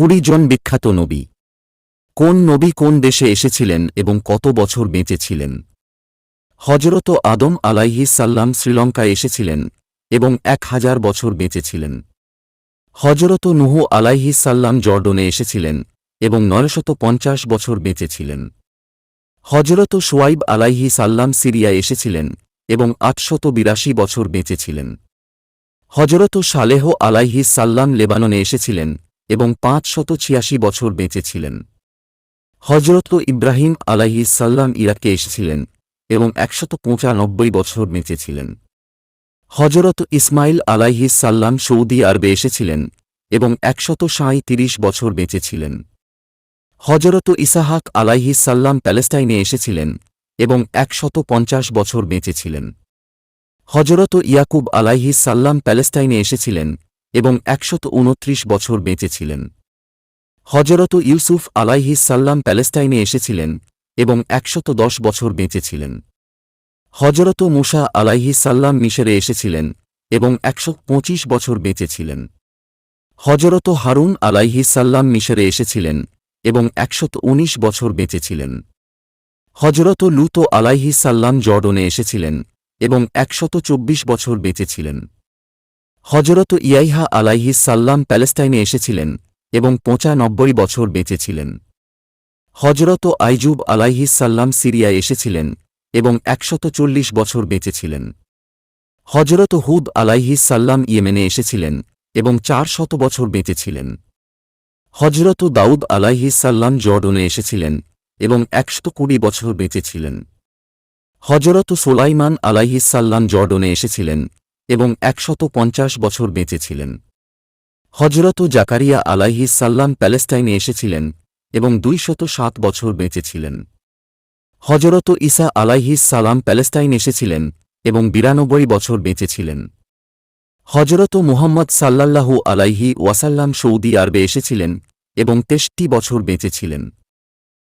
কুড়ি জন বিখ্যাত নবী। কোন নবী কোন দেশে এসেছিলেন এবং কত বছর বেঁচেছিলেন? হজরত আদম আলাইহি সাল্লাম শ্রীলঙ্কায় এসেছিলেন এবং এক হাজার বছর বেঁচেছিলেন। হজরত নুহু আলাইহি সাল্লাম জর্ডনে এসেছিলেন এবং নয়শত পঞ্চাশ বছর বেঁচেছিলেন। হজরত সোয়াইব আলাইহি সাল্লাম সিরিয়া এসেছিলেন এবং আটশত বিরাশি বছর বেঁচেছিলেন। হজরত সালেহ আলাইহি সাল্লাম লেবাননে এসেছিলেন এবং পাঁচশত ছিয়াশি বছর বেঁচে ছিলেন হজরত ইব্রাহিম আলাইহি সাল্লাম ইরাকে এসেছিলেন এবং একশত পঁচানব্বই বছর বেঁচেছিলেন। হজরত ইসমাইল আলাইহি সাল্লাম সৌদি আরবে এসেছিলেন এবং একশত সাঁইত্রিশ বছর বেঁচেছিলেন। হজরত ইসাহাক আলাইহি সাল্লাম প্যালেস্টাইনে এসেছিলেন এবং একশত পঞ্চাশ বছর বেঁচেছিলেন। হজরত ইয়াকুব আলাইহি সাল্লাম প্যালেস্টাইনে এসেছিলেন এবং একশত উনত্রিশ বছর বেঁচেছিলেন। হজরত ইউসুফ আলাইহি সাল্লাম প্যালেস্টাইনে এসেছিলেন এবং একশত দশ বছর বেঁচেছিলেন। হজরত মুসা আলাইহি সাল্লাম মিশরে এসেছিলেন এবং একশো পঁচিশ বছর বেঁচেছিলেন। হজরত হারুন আলাইহি সাল্লাম মিশরে এসেছিলেন এবং একশত উনিশ বছর বেঁচেছিলেন। হজরত লুত আলাইহি সাল্লাম জর্ডনে এসেছিলেন এবং একশত চব্বিশ বছর বেঁচে ছিলেন হজরত ইয়াইহা আলাইহি সাল্লাম প্যালেস্টাইনে এসেছিলেন এবং পঁচানব্বই বছর বেঁচেছিলেন। হজরত আইজুব আলাইহি সাল্লাম সিরিয়ায় এসেছিলেন এবং একশত চল্লিশ বছর বেঁচেছিলেন। হজরত হুদ আলাইহি সাল্লাম ইয়েমেনে এসেছিলেন এবং চার শত বছর বেঁচেছিলেন। হজরত দাউদ আলাইহি সাল্লাম জর্ডনে এসেছিলেন এবং একশত কুড়ি বছর বেঁচেছিলেন। হজরত সোলাইমান আলাইহি সাল্লাম জর্ডনে এসেছিলেন এবং একশত পঞ্চাশ বছর বেঁচেছিলেন। হজরত জাকারিয়া আলাইহি সাল্লাম প্যালেস্টাইনে এসেছিলেন এবং দুইশত সাত বছর বেঁচেছিলেন। হজরত ঈসা আলাইহি সালাম প্যালেস্টাইন এসেছিলেন এবং বিরানব্বই বছর বেঁচেছিলেন। হজরত মুহাম্মদ সাল্লাল্লাহু আলাইহি ওয়াসাল্লাম সৌদি আরবে এসেছিলেন এবং তেষ্টি বছর বেঁচে ছিলেন